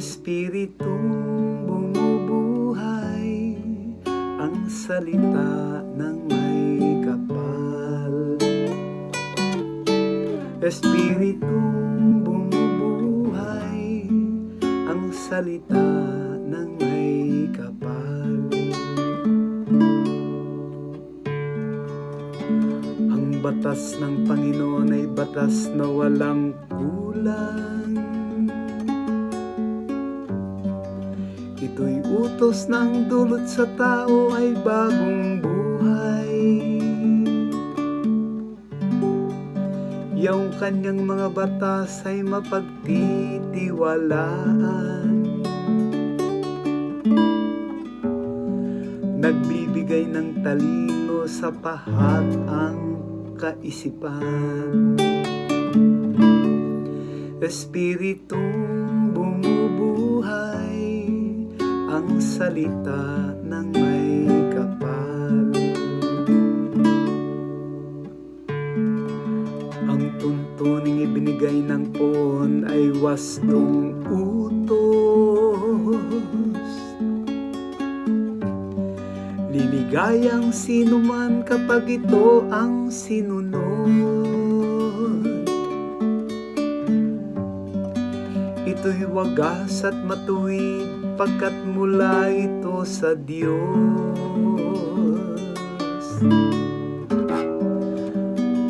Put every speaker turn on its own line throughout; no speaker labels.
Espiritong bumubuhay Ang salita ng may kapal. Espiritong bumubuhay Ang salita ng may kapal. Ang batas ng Panginoon ay batas na walang kulang utos ng dulot sa tao ay bagong buhay. Yung kanyang mga batas ay mapagtitiwalaan. Nagbibigay ng talino sa pahat ang kaisipan. Espiritong bumubuhay Ang salita ng may kapal. Ang tuntuning ibinigay ng poon ay wastong utos. Liligayang sino man kapag ito ang sinunod Ito'y wagas at matuwid pagkat mula ito sa Diyos.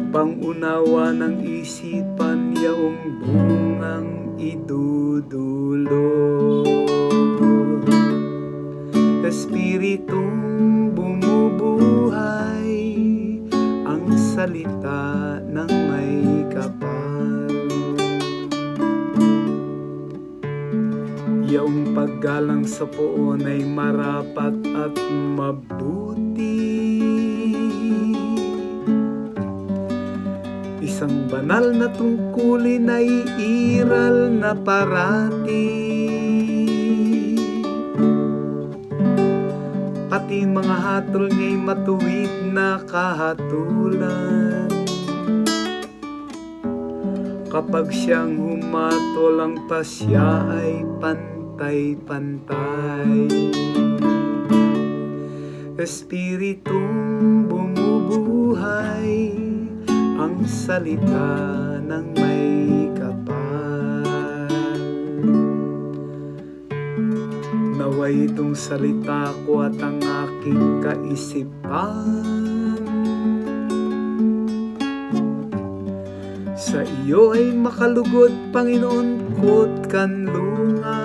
Pangunawa ng isipan yaong bungang idudulot Espiritong bumubuhay Ang salita ng may kapal Paggalang sa poon ay marapat at mabuti. Isang banal na tungkulin ay iral na parati. Pati mga hatol niya'y matuwid na kahatulan. Kapag siyang humatol ang pasya ay pantay-pantay Espiritong bumubuhay Ang salita ng may kapal. Naway itong salita ko at ang aking kaisipan. Sa iyo ay makalugod, Panginoon ko't kanlungan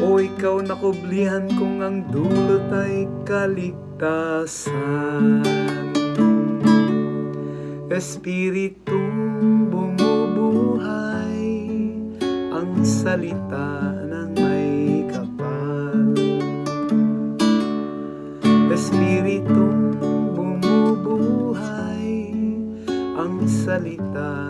O ikaw nakublihan kung ang dulot ay kaligtasan. Espiritong bumubuhay Ang salita ng may kapal. Espiritong bumubuhay Ang salita